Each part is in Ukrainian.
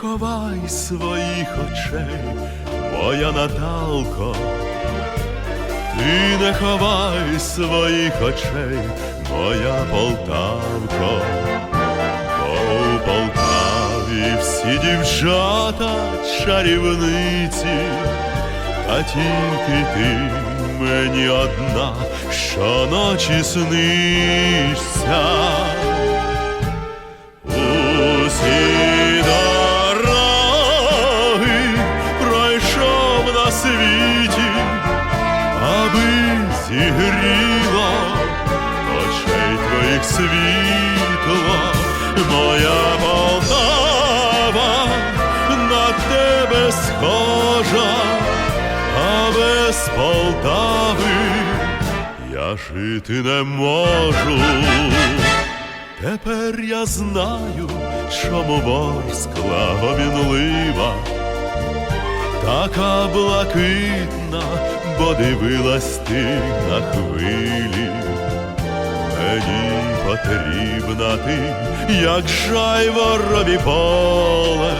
ховай своїх очей, моя Наталко, ти не ховай своїх очей, моя Полтавко, бо у Полтаві всі дівчата чарівниці, та тільки ти мені одна, щоночі снишся. Зігріло очей твоїх світло, моя Полтава на тебе схожа, а без Полтави я жити не можу. Тепер я знаю, чому ворскла гомінлива, така блакитна, бо дивилась ти на хвилі. Мені потрібна ти, як жайворові поле,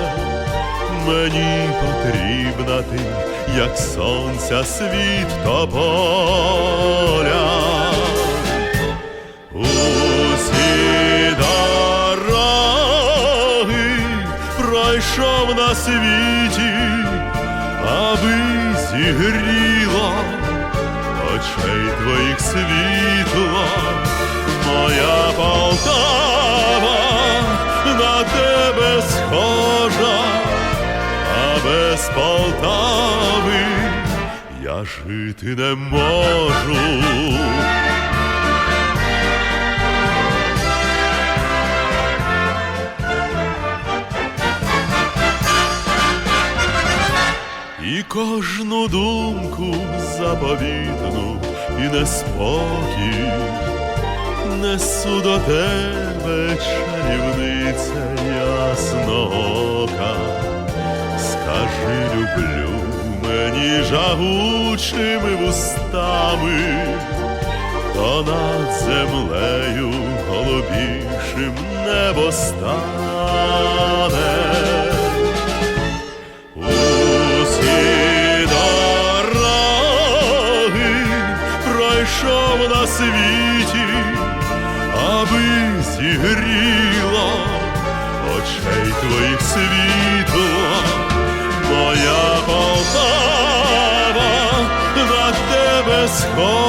мені потрібна ти, як сонця світ тополя. Пройшов на світі, аби зігріло очей твоїх світло, моя Полтава на тебе схожа, а без Полтави я жити не можу. Кожну думку заповітну і неспокій несу до тебе, чарівниця ясноока. Скажи, люблю мені жагучими вустами, то над землею голубішим небо пройшов на світі, аби зігріло очей твоїх світло, моя Полтава на тебе схожа,